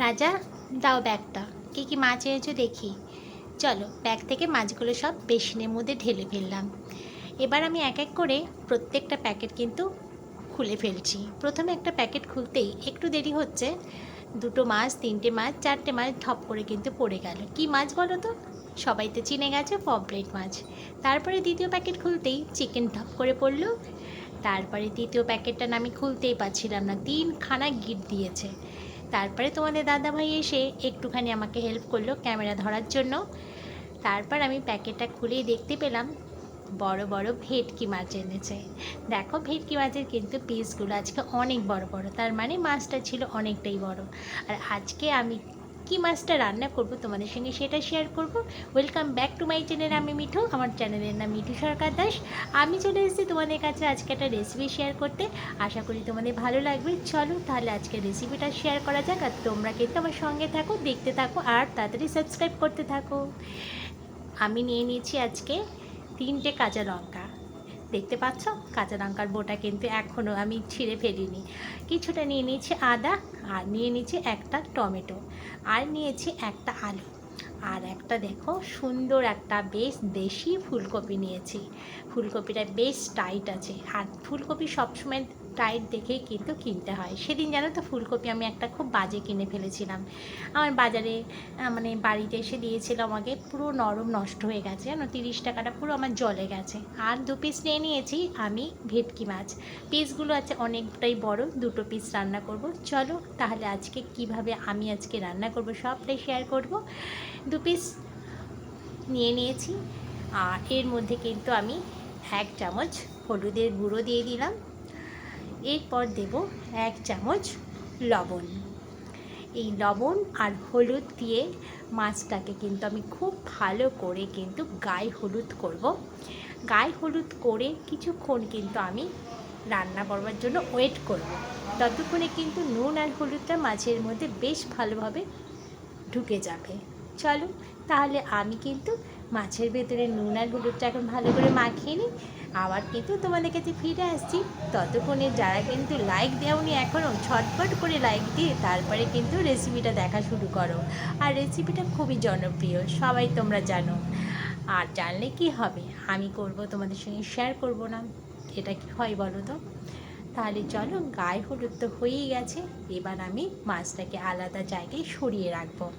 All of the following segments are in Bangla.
রাজা, দাও ব্যাগটা। কী কী মাছ এনেছো দেখি। চলো, ব্যাগ থেকে মাছগুলো সব বেসিনের মধ্যে ঢেলে ফেললাম। এবার আমি এক এক করে প্রত্যেকটা প্যাকেট কিন্তু খুলে ফেলছি। প্রথমে একটা প্যাকেট খুলতেই একটু দেরি হচ্ছে। দুটো মাছ, তিনটে মাছ, চারটে মাছ ঠপ করে কিন্তু পড়ে গেল। কি মাছ বলো তো? সবাই তো চিনে গেছে পপলেট মাছ। তারপরে দ্বিতীয় প্যাকেট খুলতেই চিকেন ঠপ করে পড়ল। তারপরে তৃতীয় প্যাকেটটা আমি খুলতেই পারছিলাম না। তিনখানা গিট দিয়েছে। তারপরে তোমাদের দাদাভাই এসে একটুখানি আমাকে হেল্প করল ক্যামেরা ধরার জন্য। তারপর আমি প্যাকেটটা খুলেই দেখতে পেলাম, বড় বড় ভেটকি মাছ এনেছে। দেখো ভেটকি মাছের কিন্তু পিসগুলো আজকে অনেক বড় বড়, তার মানে মাছটা ছিল অনেকটাই বড়। আর আজকে আমি কি মাছটা রান্না করব তোমাদের সঙ্গে, সেটা শেয়ার করব। Welcome back to my channel আমি মিঠু। আমার চ্যানেলের নাম মিঠু সরকার দাস। আমি চলে এসেছি তোমাদের কাছে আজকে একটা রেসিপি শেয়ার করতে। আশা করি তোমাদের ভালো লাগবে। চলো তাহলে আজকে রেসিপিটা শেয়ার করা যাক আর তোমরা কিন্তু আমার সঙ্গে থাকো, দেখতে থাকো আর তাড়াতাড়ি সাবস্ক্রাইব করতে থাকো। আমি নিয়ে নিয়েছি আজকে তিনটে কাঁচা লঙ্কা। দেখতে পাচ্ছ? কাঁচা লঙ্কার বোটা কিন্তু এখনও আমি ছিঁড়ে ফেলিনি। কিছুটা নিয়ে নিয়েছি আদা, আর নিয়ে নিয়েছি একটা টমেটো, আর নিয়েছি একটা আলু। আর একটা দেখো, সুন্দর একটা বেশ দেশি ফুলকপি নিয়েছি। ফুলকপিটা বেশ টাইট আছে। আর ফুলকপি সবসময় টাইট দেখেই কিন্তু কিনতে হয়। সেদিন জানো তো ফুলকপি আমি একটা খুব বাজে কিনে ফেলেছিলাম। আমার বাজারে মানে বাড়িতে এসে দিয়েছিল আমাকে, পুরো নরম নষ্ট হয়ে গেছে, জানো? তিরিশ টাকাটা পুরো আমার জলে গেছে। আর দু পিস নিয়ে নিয়েছি আমি ভেটকি মাছ। পিসগুলো আছে অনেকটাই বড়, দুটো পিস রান্না করব। চলো তাহলে আজকে কীভাবে আমি আজকে রান্না করব সবটাই শেয়ার করব। দু পিস নিয়ে নিয়েছি। আর এর মধ্যে কিন্তু আমি এক চামচ হলুদের গুঁড়ো দিয়ে দিলাম। এরপর দেব এক চামচ লবণ। এই লবণ আর হলুদ দিয়ে মাছটাকে কিন্তু আমি খুব ভালো করে কিন্তু গায়ে হলুদ করব। গায়ে হলুদ করে কিছুক্ষণ কিন্তু আমি রান্না করবার জন্য ওয়েট করব। ততক্ষণে কিন্তু নুন আর হলুদটা মাছের মধ্যে বেশ ভালোভাবে ঢুকে যাবে। চলো, তাহলে আমি কিন্তু মাছের ভেতরে নুন আর হলুদটা এখন ভালো করে মাখিয়ে নিই। আবার কিন্তু তোমাদের কাছে ফিরে আসছি। ততক্ষণে যারা কিন্তু লাইক দেওনি এখনও ছটপট করে লাইক দিয়ে তারপরে কিন্তু রেসিপিটা দেখা শুরু করো। আর রেসিপিটা খুবই জনপ্রিয়, সবাই তোমরা জানো। আর জানলে কি হবে? আমি করব, তোমাদের সঙ্গে শেয়ার করব না। এটা কি হয় বলো তো? তাহলে চলো, গায়ে হলুদ তো হয়েই গেছে। এবার আমি মাছটাকে আলাদা জায়গায় সরিয়ে রাখব।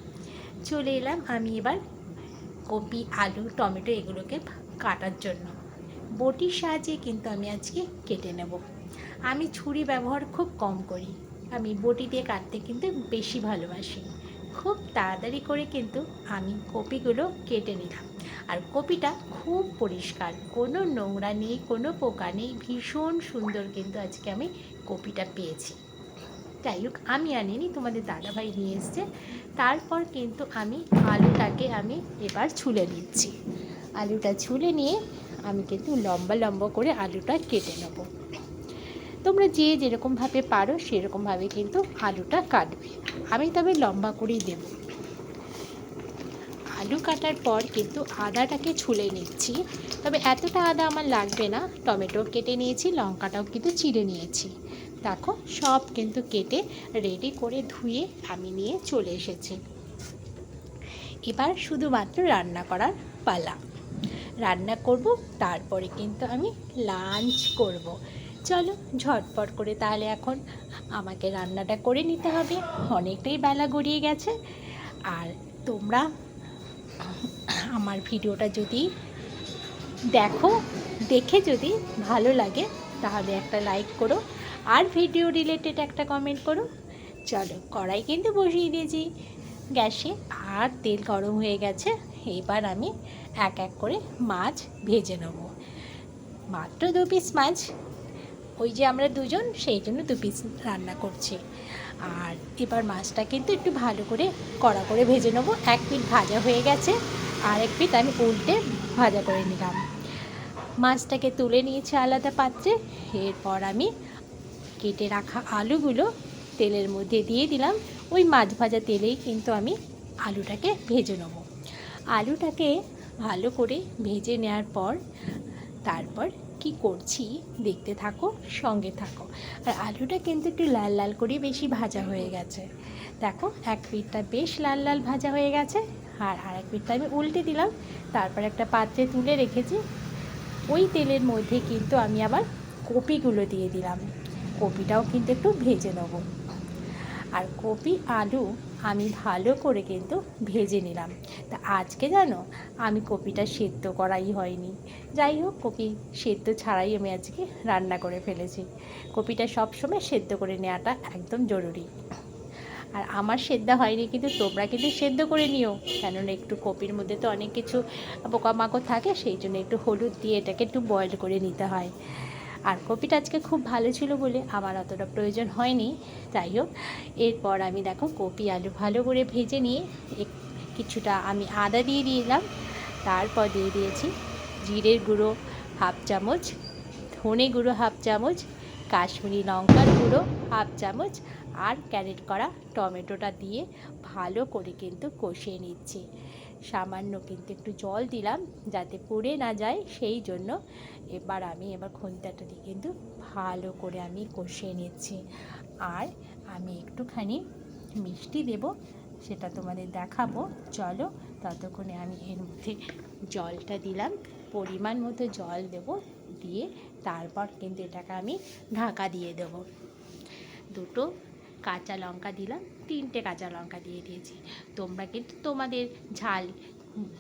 চলে এলাম আমি এবার কপি, আলু, টমেটো এগুলোকে কাটার জন্য। বটির সাহায্যে কিন্তু আমি আজকে কেটে নেব। আমি ছুরি ব্যবহার খুব কম করি। আমি বটি দিয়ে কাটতে কিন্তু বেশি ভালোবাসি। খুব তাড়াতাড়ি করে কিন্তু আমি কপিগুলো কেটে নিলাম। আর কপিটা খুব পরিষ্কার। কোনো নোংরা নেই, কোনো পোকা নেই। ভীষণ সুন্দর কিন্তু আজকে আমি কপিটা পেয়েছি। যাই হোক, আমি আনিনি তোমাদের দাদাভাই নিয়ে এসছে। তারপর কিন্তু আমি আলুটাকে আমি এবার ছুলে নিচ্ছি। আলুটা ছুলে নিয়ে আমি কিন্তু লম্বা লম্বা করে আলুটা কেটে নেব। তোমরা যে যেরকমভাবে পারো সেরকমভাবে কিন্তু আলুটা কাটবে। আমি তবে লম্বা করেই দেব। আলু কাটার পর কিন্তু আদাটাকে ছুলে নিচ্ছি। তবে এতটা আদা আমার লাগবে না। টমেটো কেটে নিয়েছি, লঙ্কাটাও কিন্তু চিড়ে নিয়েছি। দেখো, সব কিন্তু কেটে রেডি করে ধুয়ে আমি নিয়ে চলে এসেছি। এবার শুধুমাত্র রান্না করার পালা। রান্না করব, তারপরে কিন্তু আমি লাঞ্চ করব। চলো, ঝটপট করে তাহলে এখন আমাকে রান্নাটা করে নিতে হবে। অনেকটাই বেলা গড়িয়ে গেছে। আর তোমরা আমার ভিডিওটা যদি দেখো, দেখে যদি ভালো লাগে, তাহলে একটা লাইক করো। আর ভিডিও রিলেটেড একটা কমেন্ট করো। চলো, কড়াই কিন্তু বসিয়ে দিয়েছি। গ্যাসে আর তেল গরম হয়ে গেছে। এবার আমি এক এক করে মাছ ভেজে নেব। মাত্র দু পিস মাছ। ওই যে আমরা দুজন, সেই জন্য দু পিস রান্না করছি। আর এবার মাছটা কিন্তু একটু ভালো করে কড়া করে ভেজে নেব। এক পিঠ ভাজা হয়ে গেছে। আর এক পিঠ আমি উল্টে ভাজা করে নিলাম। মাছটাকে তুলে নিয়েছি আলাদা পাত্রে। এরপর আমি কেটে রাখা আলুগুলো তেলের মধ্যে দিয়ে দিলাম। ওই মাছ ভাজা তেলেই কিন্তু আমি আলুটাকে ভেজে নেব। আলুটাকে ভালো করে ভেজে নেওয়ার পর, তারপর কি করছি দেখতে থাকো, সঙ্গে থাকো। আর আলুটা কিন্তু একটু লাল লাল করে বেশি ভাজা হয়ে গেছে। দেখো, এক পিঠটা বেশ লাল লাল ভাজা হয়ে গেছে। আর আরেক পিঠটা আমি উল্টে দিলাম। তারপর একটা পাত্রে তুলে রেখেছি। ওই তেলের মধ্যে কিন্তু আমি আবার কপিগুলো দিয়ে দিলাম। কপিটাও কিন্তু একটু ভেজে নেব। আর কপি, আলু আমি ভালো করে কিন্তু ভেজে নিলাম। তা আজকে জানো, আমি কপিটা সেদ্ধ করাই হয়নি। যাই হোক, কপি সেদ্ধ ছাড়াই আমি আজকে রান্না করে ফেলেছি। কপিটা সবসময় সেদ্ধ করে নেওয়াটা একদম জরুরি। আর আমার সেদ্ধ হয়নি, কিন্তু তোমরা কিন্তু সেদ্ধ করে নিও। কেননা একটু কপির মধ্যে তো অনেক কিছু পোকামাকড় থাকে, সেই জন্য একটু হলুদ দিয়ে এটাকে একটু বয়েল করে নিতে হয়। আর কপিটা আজকে খুব ভালো ছিল বলে আমার অতটা প্রয়োজন হয়নি। যাই হোক, এরপর আমি দেখো কপি আলু ভালো করে ভেজে নিয়ে কিছুটা আমি আদা দিয়ে দিলাম। তারপর দিয়ে দিয়েছি জিরের গুঁড়ো হাফ চামচ, ধনে গুঁড়ো হাফ চামচ, কাশ্মীরি লঙ্কার গুঁড়ো হাফ চামচ আর ক্যারেট করা টমেটোটা দিয়ে ভালো করে কিন্তু কষিয়ে নিচ্ছি। সামান্য কিন্তু একটু জল দিলাম যাতে পড়ে না যায়, সেই জন্য এবার আমি এবার খন্তাটা দিয়ে কিন্তু ভালো করে আমি কষিয়ে নিচ্ছি। আর আমি একটুখানি মিষ্টি দেব, সেটা তোমাদের দেখাবো। চলো ততক্ষণে আমি এর মধ্যে জলটা দিলাম, পরিমাণ মতো জল দেব, দিয়ে তারপর কিন্তু এটাকে আমি ঢাকা দিয়ে দেবো। দুটো কাঁচা লঙ্কা দিলাম, তিনটে কাঁচা লঙ্কা দিয়ে দিয়েছি। তোমরা কিন্তু তোমাদের ঝাল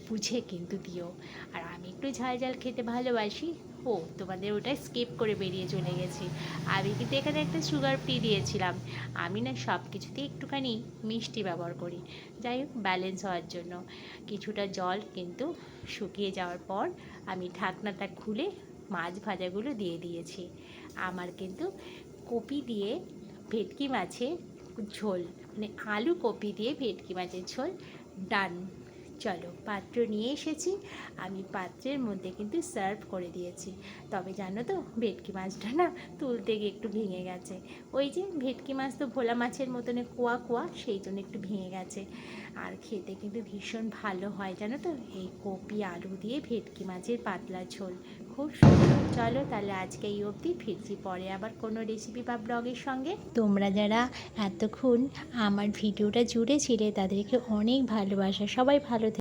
বুঝে কিন্তু দিও। আর আমি একটু ঝাল ঝাল খেতে ভালোবাসি। ও, তোমাদের ওটা স্কিপ করে বেরিয়ে চলে গেছি। আমি কিন্তু এখানে একটা সুগার ফ্রি দিয়েছিলাম। আমি না সব কিছুতেই একটুখানি মিষ্টি ব্যবহার করি। যাই হোক ব্যালেন্স হওয়ার জন্য। কিছুটা জল কিন্তু শুকিয়ে যাওয়ার পর আমি ঢাকনাটা খুলে মাছ ভাজাগুলো দিয়ে দিয়েছি। আমার কিন্তু কপি দিয়ে ভেটকি মাছের ঝোল মানে আলু কপি দিয়ে ভেটকি মাছের ঝোল, ডান। চলো, পাত্র নিয়ে এসেছি। আমি পাত্রের মধ্যে কিন্তু সার্ভ করে দিয়েছি। তবে জানো তো, ভেটকি মাছটা না তুলতে গিয়ে একটু ভেঙে গেছে। ওই যে ভেটকি মাছ তো ভোলা মাছের মতনে কুয়া কুয়া, সেই জন্য একটু ভেঙে গেছে। আর খেতে কিন্তু ভীষণ ভালো হয়, জানো তো? এই কপি, আলু দিয়ে ভেটকি মাছের পাতলা ঝোল। খুব সুন্দর। চলো তাহলে আজকে এই অবধি ফিরছি পরে আবার কোনো রেসিপি বা ব্লগের সঙ্গে। তোমরা যারা এতক্ষণ আমার ভিডিওটা জুড়ে ছিলে তাদেরকে অনেক ভালোবাসা। সবাই ভালো।